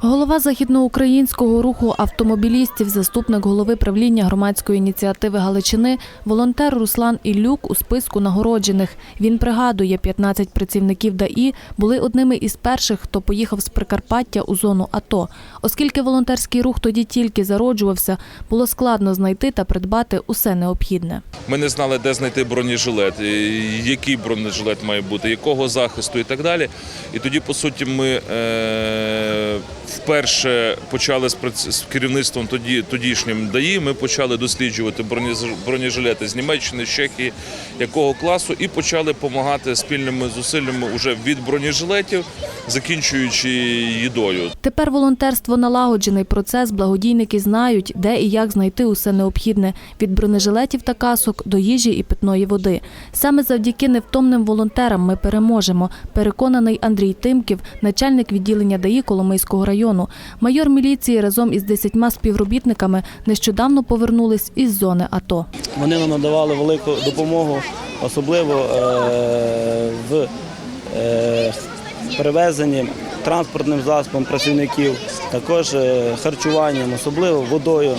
Голова західноукраїнського руху автомобілістів, заступник голови правління громадської ініціативи Галичини, волонтер Руслан Іллюк у списку нагороджених. Він пригадує, 15 працівників ДАІ були одними із перших, хто поїхав з Прикарпаття у зону АТО. Оскільки волонтерський рух тоді тільки зароджувався, було складно знайти та придбати усе необхідне. Ми не знали, де знайти бронежилет, який бронежилет має бути, якого захисту і так далі. І тоді, по суті, ми е, вперше почали з, керівництвом тоді, тодішнім ДАІ, ми почали досліджувати бронежилети з Німеччини, з Чехії, якого класу, і почали допомагати спільними зусиллями уже від бронежилетів, закінчуючи їдою. Тепер волонтерство налагоджений процес. Благодійники знають, де і як знайти усе необхідне від бронежилетів та касок до їжі і питної води. Саме завдяки невтомним волонтерам ми переможемо. Переконаний Андрій Тимків, начальник відділення ДАІ Коломийського району. Майор міліції разом із десятьма співробітниками нещодавно повернулись із зони АТО. Вони нам надавали велику допомогу, особливо е, в е, перевезенні транспортним засобом працівників, також е, харчуванням, особливо водою,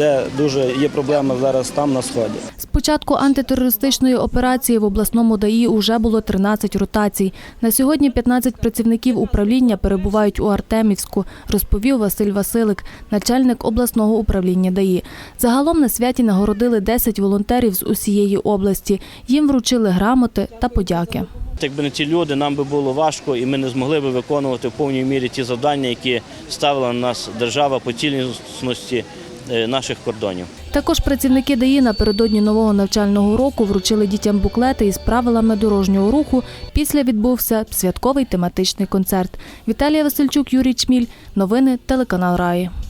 де дуже є проблема зараз там на сході. З початку антитерористичної операції в обласному ДАІ уже було 13 ротацій. На сьогодні 15 працівників управління перебувають у Артемівську, розповів Василь Василик, начальник обласного управління ДАІ. Загалом на святі нагородили 10 волонтерів з усієї області. Їм вручили грамоти та подяки. Якби не ці люди, нам би було важко, і ми не змогли би виконувати в повній мірі ті завдання, які ставила на нас держава по цілісності наших кордонів. Також працівники ДАІ напередодні нового навчального року вручили дітям буклети із правилами дорожнього руху. Після відбувся святковий тематичний концерт. Віталія Васильчук, Юрій Чміль. Новини телеканал Раї.